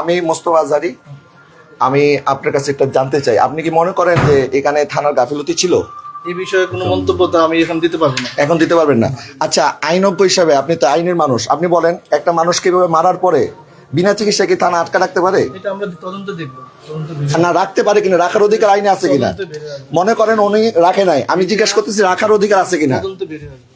আমি মোস্তফা আজারি আমি আপনার কাছে একটা জানতে চাই। আপনি কি মনে করেন যে এখানে থানার গাফিলতি ছিল? এই বিষয়ে কোনো মন্তব্য তো আমি এখন দিতে পারব না। এখন দিতে পারবেন না। আচ্ছা আইনজ্ঞ হিসাবে আপনি তো আইনের মানুষ। আপনি বলেন একটা মানুষকে এভাবে মারার পরে বিনা চিকিৎসায় কি থানা আটকা রাখতে পারে? এটা আমরা তদন্ত দেখব। না রাখতে পারে কিনা রাখার অধিকার আইনে আছে কিনা। মনে করেন উনি রাখে নাই। আমি জিজ্ঞেস করতেছি রাখার অধিকার আছে কিনা? তদন্ত বেরিয়ে।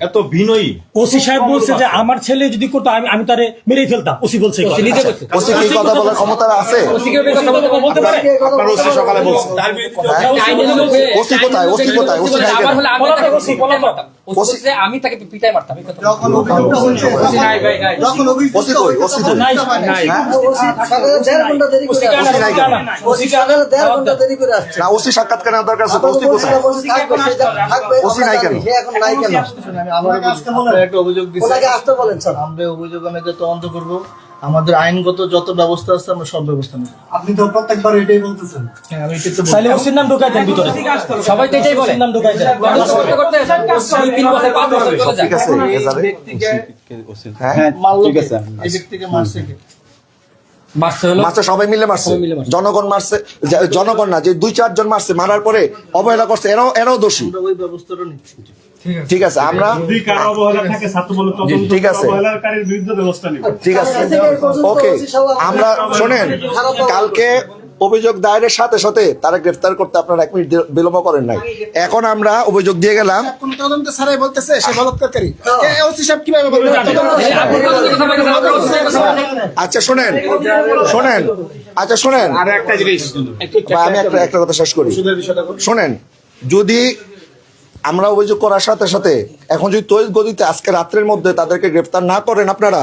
এত বিনয়ী। ওসি সাহেব বলছে যে আমার ছেলে যদি করতো আমি আমি তারে মেরেই ফেলতাম। ওসি বলছে ওসি নিজে বলছে। ওসি কি কথা বলার ক্ষমতা আছে? ওসি কি কথা বলতে পারে? আপনার ওসি সকালে বলছে। হয়ে- ওসি কোথায়? ওসি কোথায়? ওসি নাই ওসি, ওসি আমি তাকে পিটাই মারতাম সাক্ষাৎকার নেওয়ার দরকার আছে ওসি কোথায়? ওসি নাই কেন? আমি একটা অভিযোগ দিচ্ছি আসতে বলেন স্যার। আমরা অভিযোগ অনুযায়ী তদন্ত করব। আমাদের আইনগত যত ব্যবস্থা আছে আমরা সব ব্যবস্থা নেব। আপনি তো প্রত্যেকবার এটাই বলতেছেন। হ্যাঁ আমি এটা তো তাহলে ওসির নাম ঢোকায় দেন ভিতরে। সবাই তো এটাই বলে। নাম ঢোকায় দেন। করতে করতে তিন বছর পাঁচ বছর চলে যায় ঠিক আছে হ্যাঁ ঠিক আছে। এই ব্যক্তিকে মারছে কে? মারছে সবাই মিলে মারছে। সবাই মিলে মারছে। জনগণ মারছে জনগণ না যে দুই চারজন মারছে মারার পরে অবহেলা করছে এরাও এরাও দোষী। আমরা ওই ব্যবস্থাটা নিচ্ছি। ঠিক আছে। আমরা যদি কারও অবহেলা থাকে ছাত্র বলে তদন্ত ঠিক আছে। অবহেলাকারীর বিরুদ্ধে ব্যবস্থা নিবে। ঠিক আছে। ওকে আমরা শোনেন কালকে অভিযোগ দায়েরের সাথে সাথে তারা গ্রেফতার করতে আপনারা এক মিনিট বিলম্ব করেন নাই। এখন আমরা অভিযোগ দিয়ে গেলাম। তদন্ত ছাড়াই বলতেছে সে বলৎকারী বলেন। আচ্ছা শোনেন। শোনেন। আচ্ছা শোনেন। একটা জিনিস। বা আমি একটা একটা কথা শেষ করি। শোনেন যদি আমরা অভিযোগ করার সাথে সাথে এখন যদি তৈরি গতিতে আজকে রাত্রের মধ্যে তাদেরকে গ্রেফতার না করেন আপনারা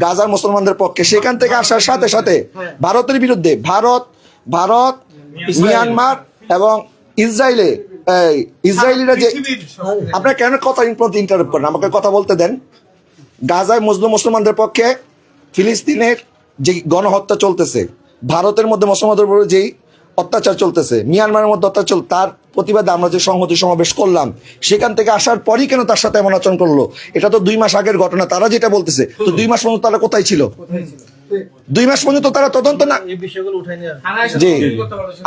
গাজার মুসলমানদের পক্ষে সেখান থেকে আসার সাথে সাথে ভারতের বিরুদ্ধে ভারত ভারত মিয়ানমার এবং ইসরায়েলে ইসরায়েলিরা যে আপনারা কেন কথা ইন্টারাপ্ট করেন? আমাকে কথা বলতে দেন। গাজায় মুসলিম মুসলমানদের পক্ষে ফিলিস্তিনের যে গণহত্যা চলতেছে ভারতের মধ্যে মুসলমানদের উপরে যেই অত্যাচার চলতেছে মিয়ানমারের মধ্যে অত্যাচার তার প্রতিবাদে আমরা যে সংহতি সমাবেশ করলাম সেখান থেকে আসার পরই কেন তার সাথে এমন আচরণ করল এটা তো দুই মাস আগের ঘটনা তারা যেটা বলতেছে তো দুই মাস পর্যন্ত তারা কোথায় ছিল দুই মাস পর্যন্ত তারা তদন্ত না জি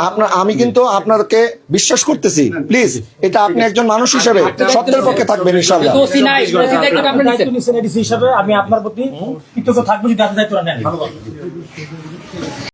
আপনার আমি কিন্তু আপনাকে বিশ্বাস করতেছি প্লিজ এটা আপনি একজন মানুষ হিসেবে সত্যের পক্ষে থাকবেন হিসাবে আমি আপনার প্রতি কৃতজ্ঞ থাকব যদি আপনি দায়িত্ব নেন